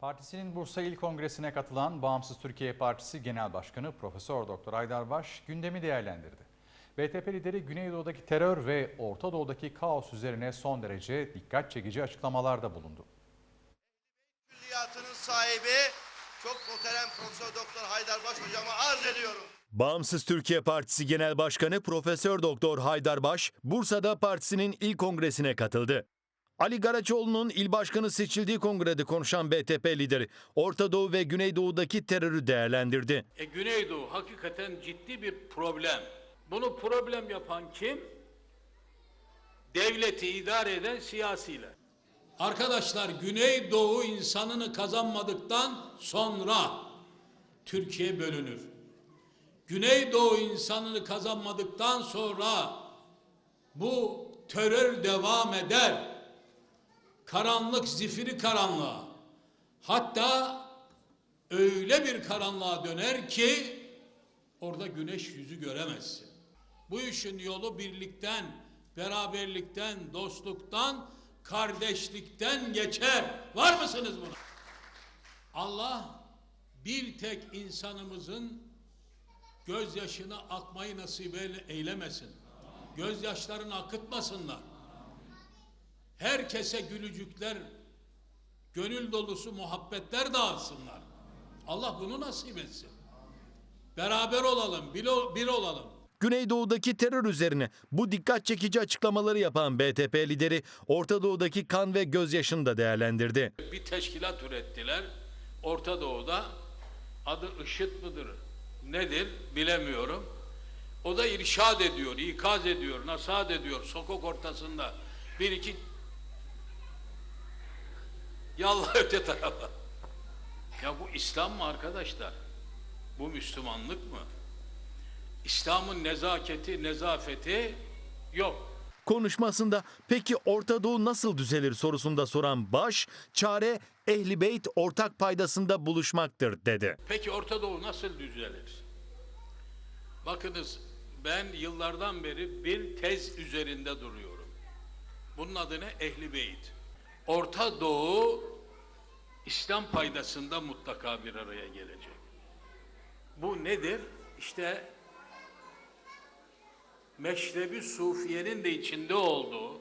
Partisinin Bursa İl Kongresi'ne katılan Bağımsız Türkiye Partisi Genel Başkanı Profesör Doktor Aydar Baş gündemi değerlendirdi. BTP lideri Güneydoğu'daki terör ve Orta Doğu'daki kaos üzerine son derece dikkat çekici açıklamalarda bulundu. Külliyatının sahibi çok muhterem Profesör Doktor Haydarbaş hocama arz ediyorum. Bağımsız Türkiye Partisi Genel Başkanı Profesör Doktor Haydar Baş, Bursa'da partisinin ilk kongresine katıldı. Ali Garaçoğlu'nun il başkanı seçildiği kongrede konuşan BTP lideri Orta Doğu ve Güneydoğu'daki terörü değerlendirdi. E, Güneydoğu hakikaten ciddi bir problem. Bunu problem yapan kim? Devleti idare eden siyasiler. Arkadaşlar Güneydoğu insanını kazanmadıktan sonra Türkiye bölünür. Güneydoğu insanını kazanmadıktan sonra bu terör devam eder. Karanlık zifiri karanlığa. Hatta öyle bir karanlığa döner ki orada güneş yüzü göremezsin. Bu işin yolu birlikten, beraberlikten, dostluktan, kardeşlikten geçer. Var mısınız buna? Allah bir tek insanımızın gözyaşını akmayı nasip eyle- eylemesin. Gözyaşlarını akıtmasınlar. Herkese gülücükler, gönül dolusu muhabbetler dağıtsınlar. Allah bunu nasip etsin. Beraber olalım, bir, ol- bir olalım. Güneydoğu'daki terör üzerine bu dikkat çekici açıklamaları yapan BTP lideri Orta Doğu'daki kan ve gözyaşını da değerlendirdi. Bir teşkilat ürettiler. Orta Doğu'da adı IŞİD mıdır? Nedir bilemiyorum. O da irşad ediyor, ikaz ediyor, nasihat ediyor sokak ortasında. Bir iki yallah öte tarafa. Ya bu İslam mı arkadaşlar? Bu Müslümanlık mı? İslam'ın nezaketi, nezafeti yok. Konuşmasında peki Orta Doğu nasıl düzelir sorusunda soran Baş, çare Ehli Beyt ortak paydasında buluşmaktır dedi. Peki Orta Doğu nasıl düzelir? Bakınız ben yıllardan beri bir tez üzerinde duruyorum. Bunun adı ne? Ehli Beyt. Orta Doğu İslam paydasında mutlaka bir araya gelecek. Bu nedir? İşte Meşrebi Sufiye'nin de içinde olduğu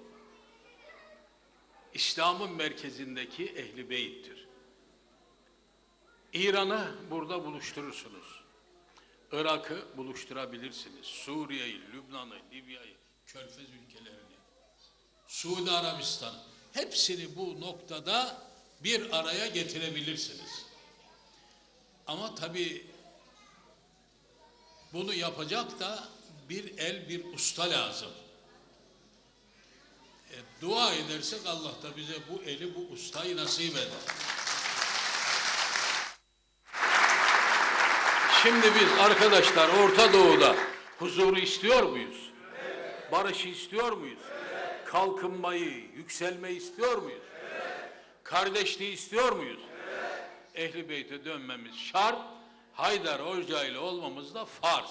İslam'ın merkezindeki Ehli Beyt'tir. İran'ı burada buluşturursunuz. Irak'ı buluşturabilirsiniz. Suriye'yi, Lübnan'ı, Libya'yı, Körfez ülkelerini, Suudi Arabistan'ı hepsini bu noktada bir araya getirebilirsiniz. Ama tabii bunu yapacak da bir el bir usta lazım. E, dua edersek Allah da bize bu eli bu ustayı nasip eder. Şimdi biz arkadaşlar Orta Doğu'da huzuru istiyor muyuz? Barışı istiyor muyuz? Kalkınmayı, yükselmeyi istiyor muyuz? Kardeşliği istiyor muyuz? Ehli Beyt'e dönmemiz şart. Haydar Hoca ile olmamız da farz.